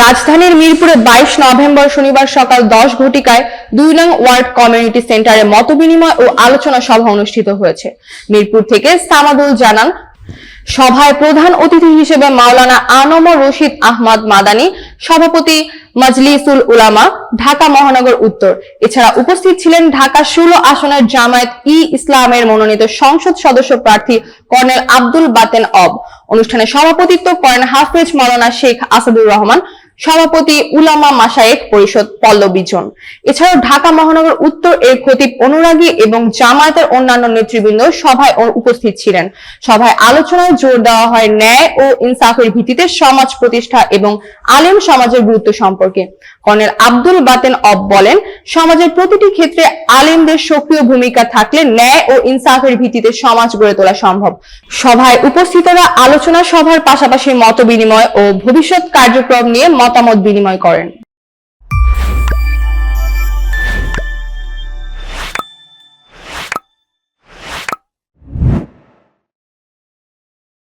রাজধানীর মিরপুরে বাইশ নভেম্বর শনিবার সকাল দশ ঘটিকায় দুই নং ওয়ার্ড কমিউনিটি সেন্টারে মতবিনিময় ও আলোচনা সভা অনুষ্ঠিত হয়েছে। মিরপুর থেকে সামাদুল জানান, সভায় প্রধান অতিথি হিসেবে মাওলানা আনম রশিদ আহমদ মাদানী, সভাপতি মাজলিসুল উলামা, ঢাকা মহানগর উত্তর। এছাড়া উপস্থিত ছিলেন ঢাকা ষোলো আসনের জামায়াত ই ইসলামের মনোনীত সংসদ সদস্য প্রার্থী কর্নেল আব্দুল বাতেন অব। অনুষ্ঠানে সভাপতিত্ব করেন হাফেজ মাওলানা শেখ আসাদুর রহমান সভাপতি উলামা মাসায়েক পরিষদ পল্লবীজন এছাড়াও ঢাকা মহানগর উত্তর এর খতিব অনুরাগী এবং জামায়াতের অন্যান্য নেতৃবৃন্দ সভায় উপস্থিত ছিলেন। সভায় আলোচনায় জোর দেওয়া হয় ন্যায় ও ইনসাফের ভিত্তিতে সমাজ প্রতিষ্ঠা এবং আলেম সমাজের গুরুত্ব সম্পর্কে। কর্নেল আব্দুল বাতেন অব বলেন, সমাজের প্রতিটি ক্ষেত্রে আলেমদের সক্রিয় ভূমিকা থাকলে ন্যায় ও ইনসাফের ভিত্তিতে সমাজ গড়ে তোলা সম্ভব। সভায় উপস্থিতরা আলোচনা সভার পাশাপাশি মত বিনিময় ও ভবিষ্যৎ কার্যক্রম নিয়ে মতামত বিনিময় করেন